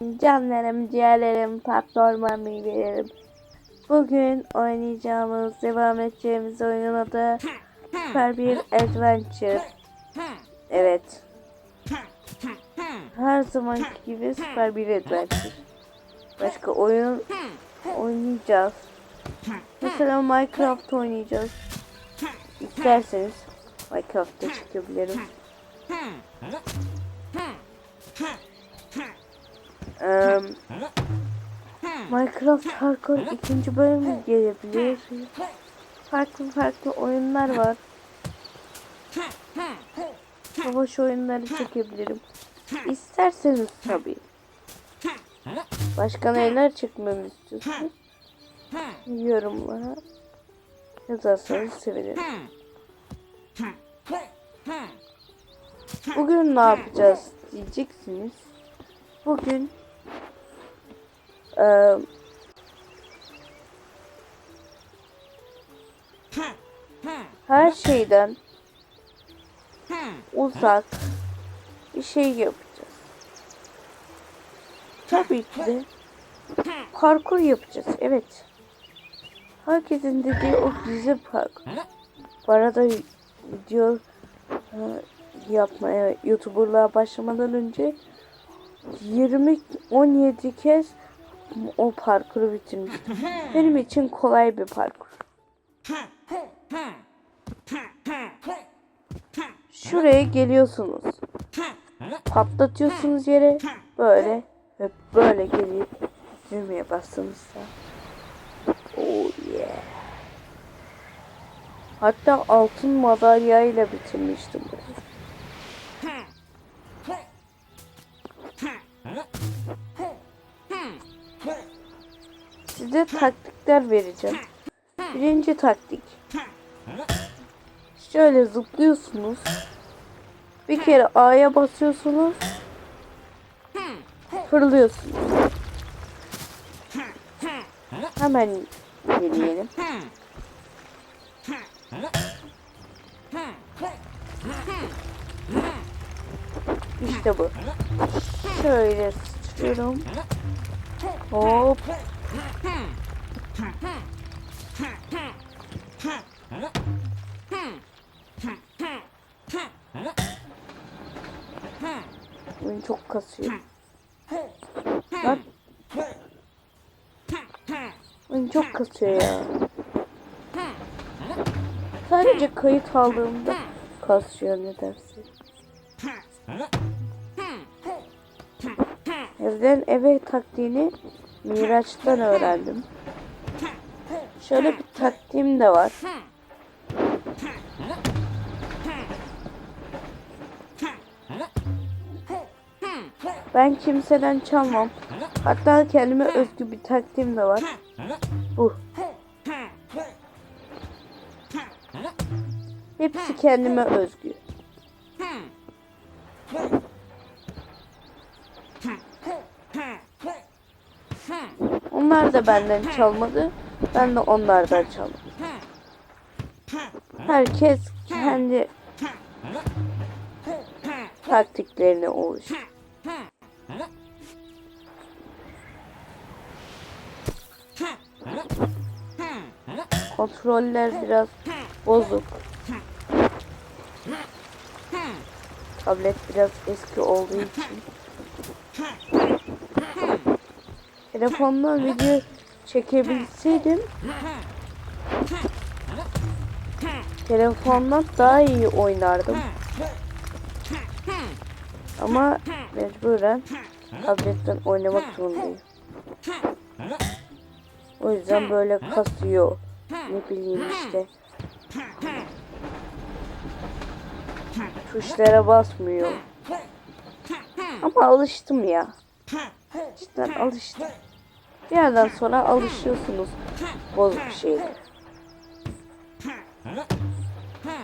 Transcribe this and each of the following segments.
Canlarım, ciğerlerim, tatlı orman meyvelerim. Bugün oynayacağımız, devam edeceğimiz oyunun adı Super bir Adventure. Evet. Her zamanki gibi Super bir Adventure. Başka oyun oynayacağız. Mesela Minecraft oynayacağız. İsterseniz Minecraft'ta çıkabilirim. Minecraft Hardcore ikinci bölümü gelebilir. Farklı farklı oyunlar var. Savaş oyunları çekebilirim. İsterseniz tabii. Başka neler çekmemi istiyorsunuz? Yorumlara yazarsanız sevinirim. Bugün ne yapacağız diyeceksiniz. Bugün eee her şeyden uzak bir şey yapacağız. Tabii ki de parkur yapacağız. Evet. Herkesin dediği o gizli parkur. Bu arada video e, yapmaya YouTuber'lığa başlamadan önce 20 17 kez o parkuru bitirmiştim. Benim için kolay bir parkur. Şuraya geliyorsunuz. Patlatıyorsunuz yere böyle ve böyle gelip düğmeye bastığınızda. Oh yeah. Hatta altın madalyayla bitirmiştim. bunu. Size taktikler vereceğim. Birinci taktik. Şöyle zıplıyorsunuz. Bir kere A'ya basıyorsunuz. Fırlıyorsunuz. Hemen deneyelim. İşte bu. Şöyle sıçıyorum. Hop. Oyun çok kasıyor. Lan. Oyun çok kasıyor ya. Sadece kayıt aldığımda kasıyor nedense. Evden eve taktiğini Miraç'tan öğrendim. Şöyle bir taktiğim de var. Ben kimseden çalmam. Hatta kendime özgü bir taktiğim de var. Bu. Hepsi kendime özgü. Da benden çalmadı. Ben de onlardan çalmadım. Herkes kendi taktiklerini oluştur. Kontroller biraz bozuk. Tablet biraz eski olduğu için. Telefondan video çekebilseydim telefondan daha iyi oynardım. Ama mecburen tabletten oynamak zorundayım. O yüzden böyle kasıyor. Ne bileyim işte. Tuşlara basmıyor. Ama alıştım ya. Cidden alıştım. Bir yerden sonra alışıyorsunuz bozuk şeylere.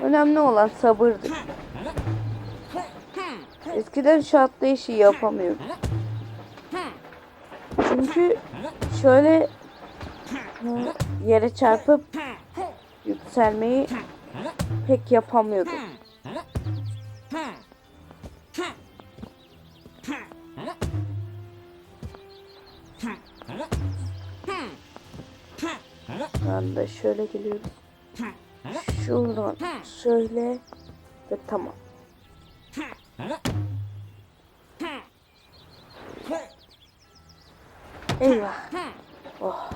Önemli olan sabırdır. Eskiden şu atlayışı yapamıyordum. Çünkü şöyle yere çarpıp yükselmeyi pek yapamıyordum. Şöyle geliyoruz. Şuradan şöyle ve tamam. Eyvah. Oh.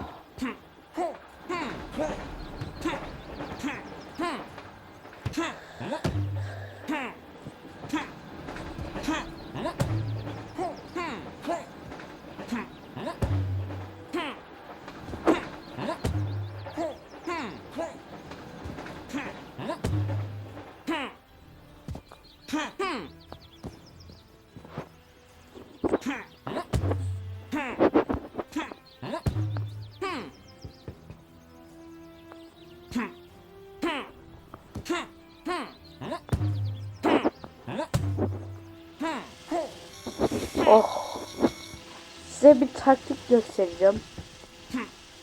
Size bir taktik göstereceğim.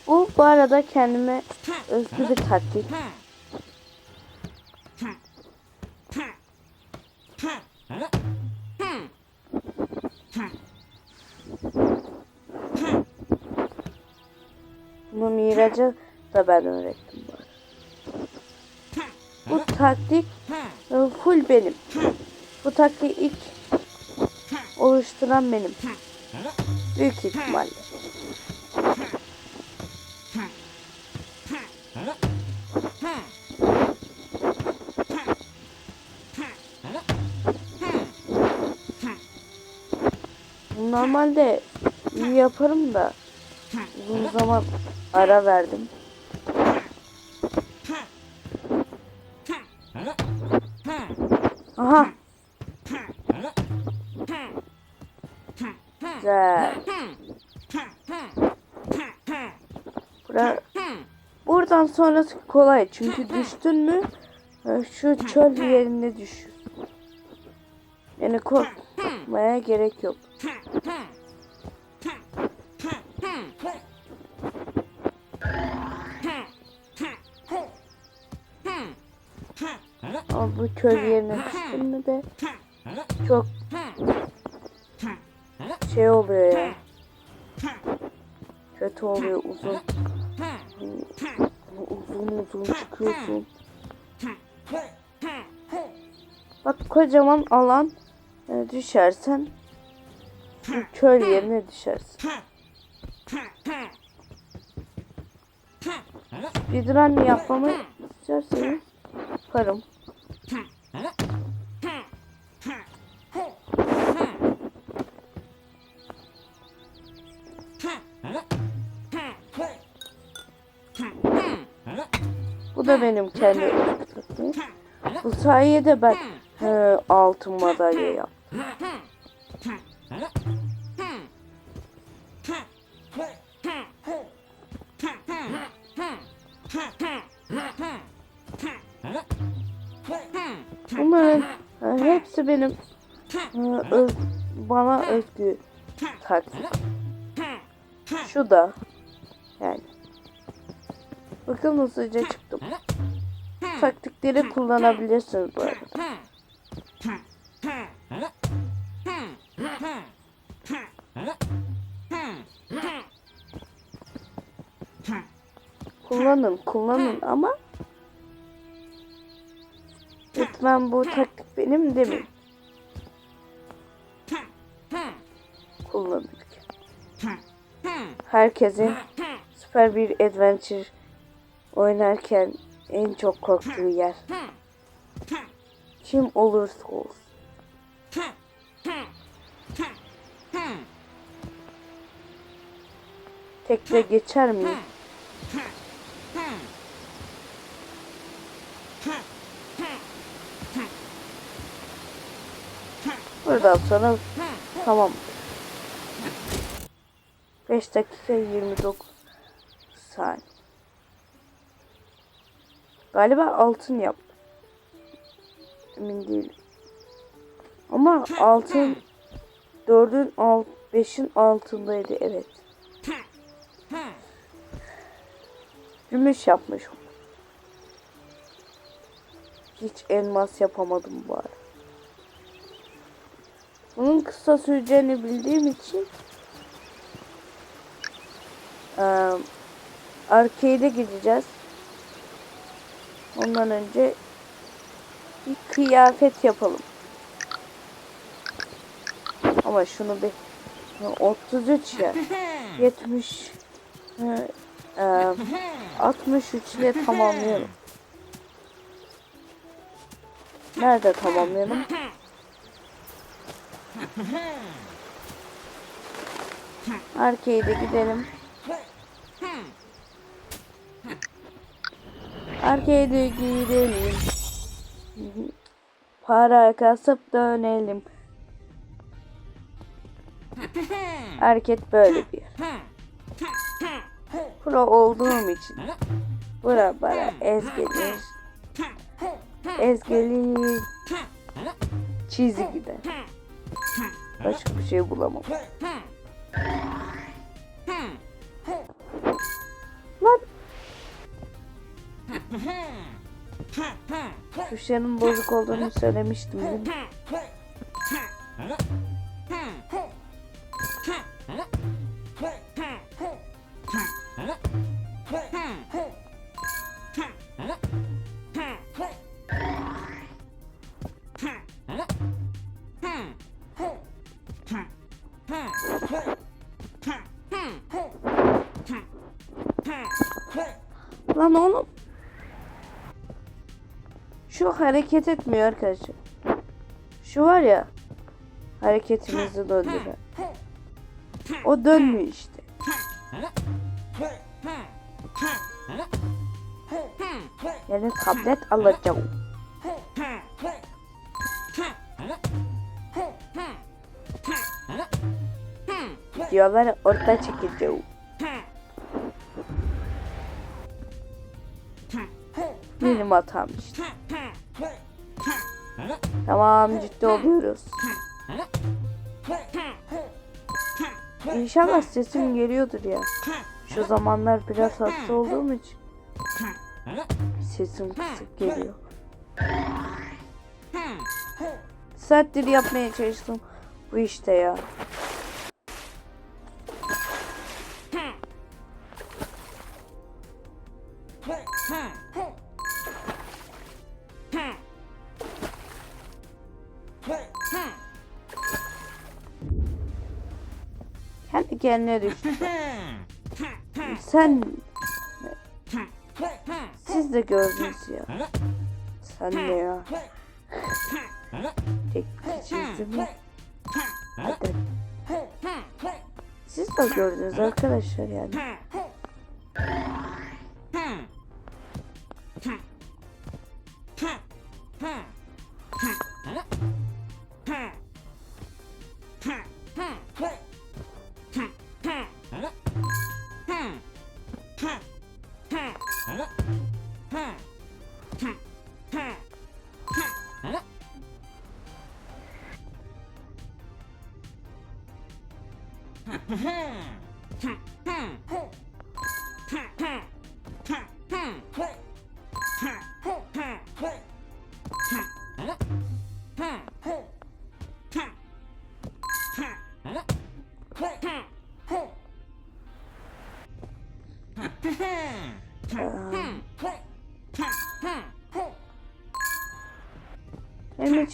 Bu bu arada kendime özgü bir taktik. Bunu Miraç'a da ben öğrettim bu arada. Bu taktik e, full benim. Bu taktiği ilk oluşturan benim. Büyük ihtimalle. Normalde iyi yaparım da uzun zaman ara verdim. Bura, buradan sonrası kolay çünkü düştün mü e, şu çöl yerine düşüyorsun. Yani korkmaya gerek yok. Ama bu çöl yerine düştün mü de çok şey oluyor ya. Kötü oluyor uzun. Uzun çıkıyorsun. Bak kocaman alan e, düşersen çöl yerine düşersin. Speedrun yapmamı isterseniz yaparım. Da benim kendi. Bu sayede ben e, altın madalya yaptım. Bunların e, hepsi benim e, öz, bana özgü taktik. Şu da yani. Bakın hızlıca çıktım. Taktikleri kullanabilirsiniz bu arada. Kullanın, kullanın ama lütfen bu taktik benim demeyin. Kullanırken. Herkesin süper bir adventure oynarken en çok korktuğu yer. Kim olursa olsun. Tekle geçer miyim? Buradan sonra tamam. 5 dakika 29 saniye. Galiba altın yap. Emin değilim. Ama altın dördün alt beşin altındaydı evet. Gümüş yapmış. Hiç elmas yapamadım arada. Bunun kısa süreceğini bildiğim için Ee, arcade'e gideceğiz. Ondan önce bir kıyafet yapalım. Ama şunu bir 33 ya 70 e, e, 63 ile tamamlayalım. Nerede tamamlayalım? Arcade'e gidelim. Arcade'e gidelim. Para kasıp dönelim. Hareket böyle bir. Pro olduğum için. Bura bana ezgelir. Ezgeli çizgide. Başka bir şey bulamam. Tuşların bozuk olduğunu söylemiştim? Hareket etmiyor arkadaşlar. Şu var ya. Hareketimizi döndüren. O dönmüyor işte. Yani tablet alacağım. Videoları orada çekeceğim. Benim hatam işte. Tamam ciddi oluyoruz. İnşallah sesim geliyordur ya. Şu zamanlar biraz hasta olduğum için sesim kısık geliyor. Saattir yapmaya çalıştım bu işte ya. Kendi kendine düştü. Sen siz de gördünüz ya. Sen ne ya? Tek çizimi. Hadi. Siz de gördünüz arkadaşlar yani. Benim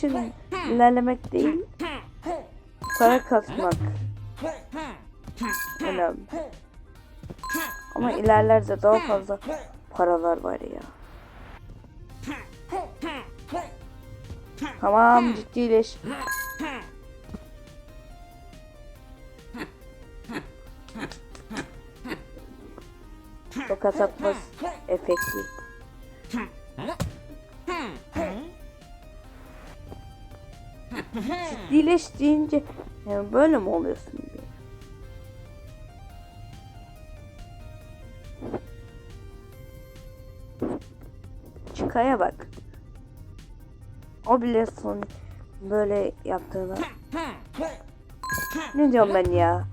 için ilerlemek değil, para kasmak önemli. Ama ilerlerde daha fazla paralar var ya. Tamam ciddileş. Tokat atmaz efekti. Ciddileş deyince yani böyle mi oluyorsun diye. Çıkaya bak. O bile son böyle yaptığını. Ne diyorum ben ya?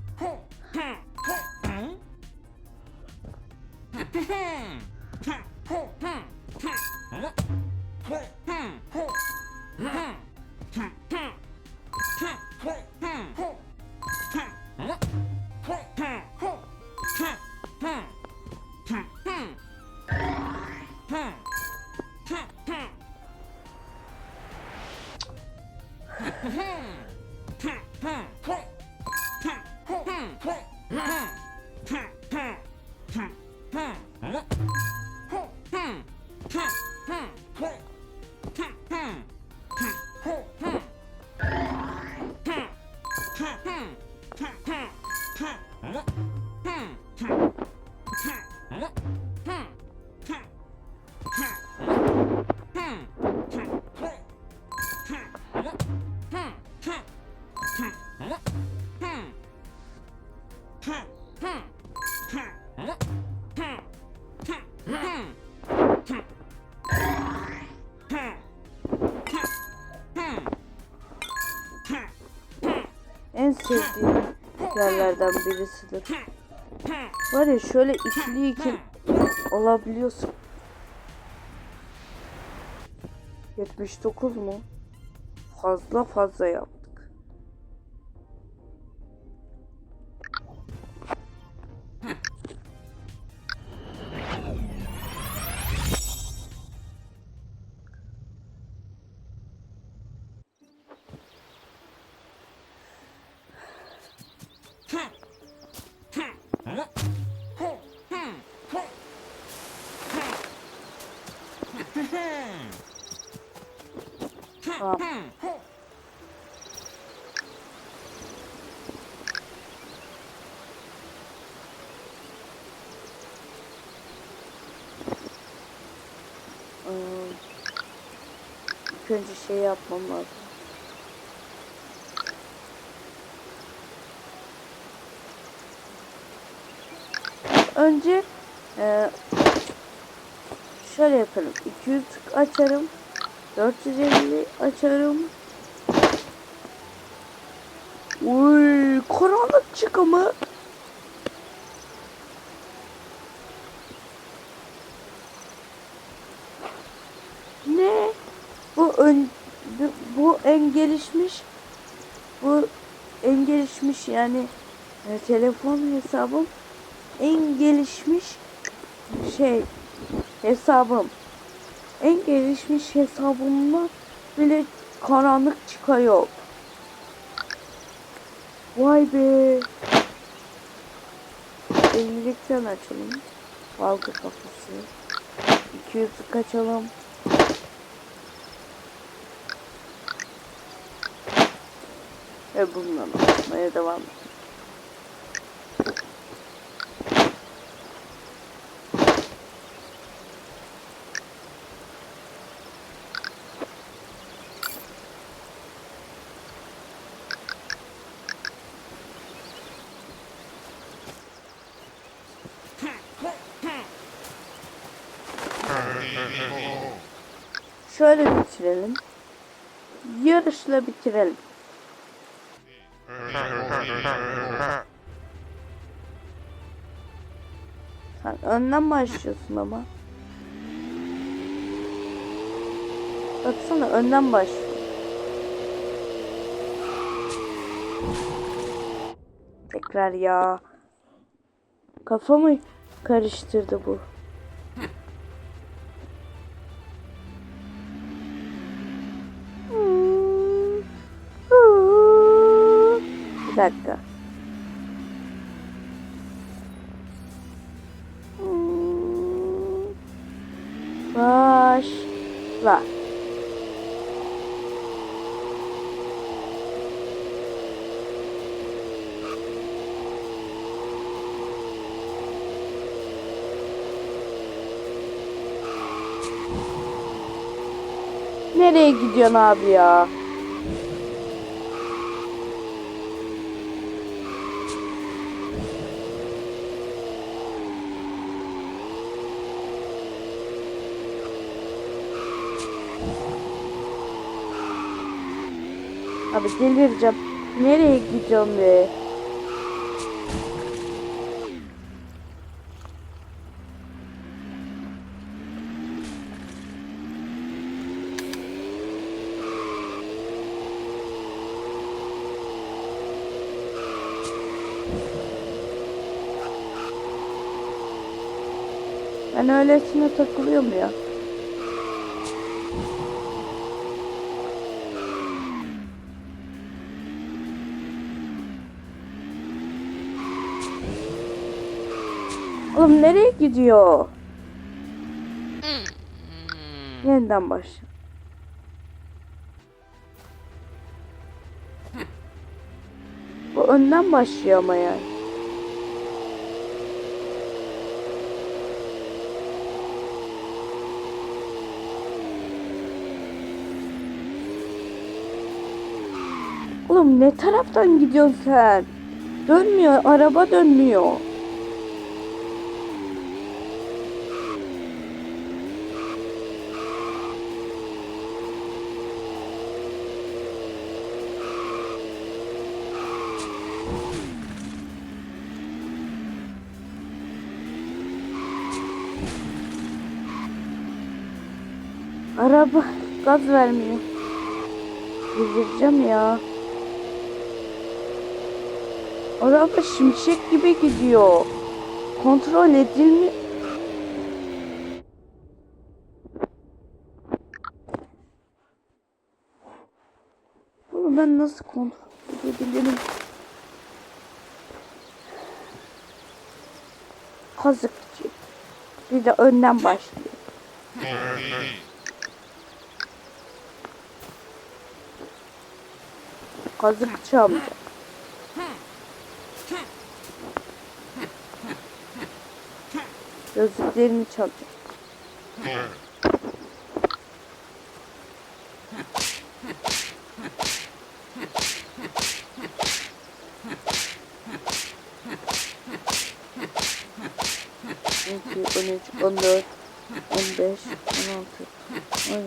En sevdiğim yerlerden birisidir. Var ya şöyle ikiliyken olabiliyorsun. 79 mu? Fazla fazla yaptık. Tamam. Ee, Önce şey yapmam lazım. Önce e, şöyle yaparım. 200 açarım. 450 açarım. Uy, karanlık çıkımı. Ne? Bu ön bu- bu en gelişmiş bu en gelişmiş yani e, telefon hesabım en gelişmiş şey hesabım en gelişmiş hesabımda bile karanlık çıkıyor. Vay be. Ellilikten açalım. Balgı kafası. 200 kaçalım. Ve bundan atmaya devam edelim. Şöyle bitirelim. Yarışla bitirelim. Önden başlıyorsun ama. Baksana önden başlıyor. Tekrar ya. Kafamı karıştırdı bu. Gidiyorsun abi ya? Abi delireceğim. Nereye gidiyorum be? Ben öylesine takılıyorum ya. Oğlum nereye gidiyor? Yeniden başla. Bu önden başlıyor ama yani. Oğlum ne taraftan gidiyorsun sen? Dönmüyor, araba dönmüyor. Araba gaz vermiyor. Delireceğim ya. Araba şimşek gibi gidiyor. Kontrol edilmi... Bunu ben nasıl kontrol edebilirim? Kazıkçı. Bir de önden başlıyor. Kazıkçı amca. Gözlüklerini çalacak. On iki, on üç, on dört, on beş, on altı, on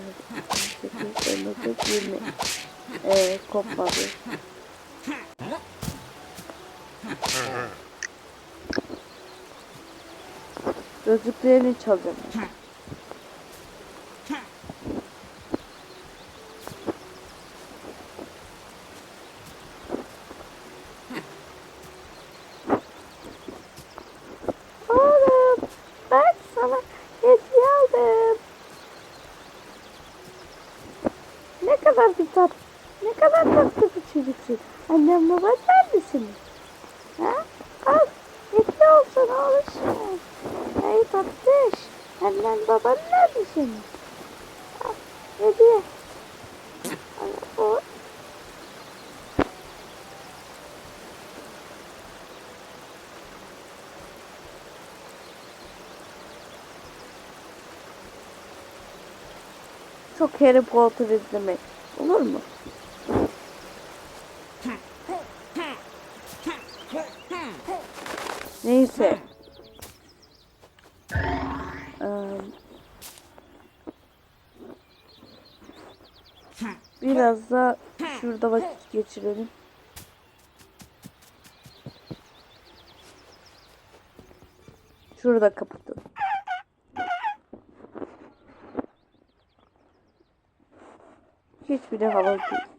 Gözlüklerini çalacağım. Oğlum ben sana hediye aldım. Ne kadar bir tat, ne kadar tatlı bir çocuksun. Annem baban neredesiniz? Ha? Al, hediye olsun oğlum. Ey tatlış, annen baban nerede senin? Al, hediye. Al, o. Çok Harry Potter izlemek. Olur mu? Neyse. Biraz da şurada vakit geçirelim. Şurada kapatalım. Hiçbiri havalı değil.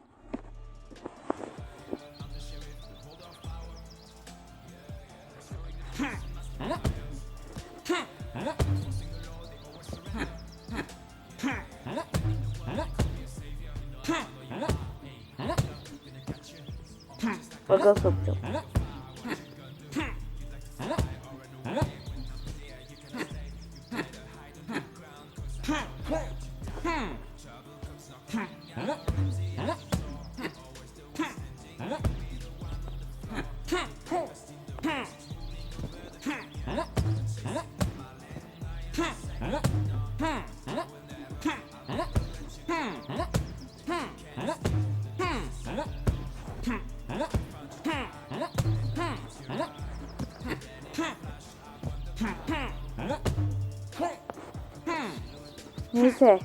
Neyse.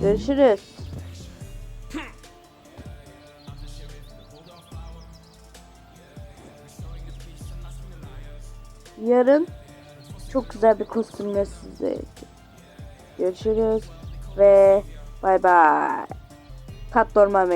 Görüşürüz. Yarın çok güzel bir kostümle size görüşürüz ve bay bay. Kat normal.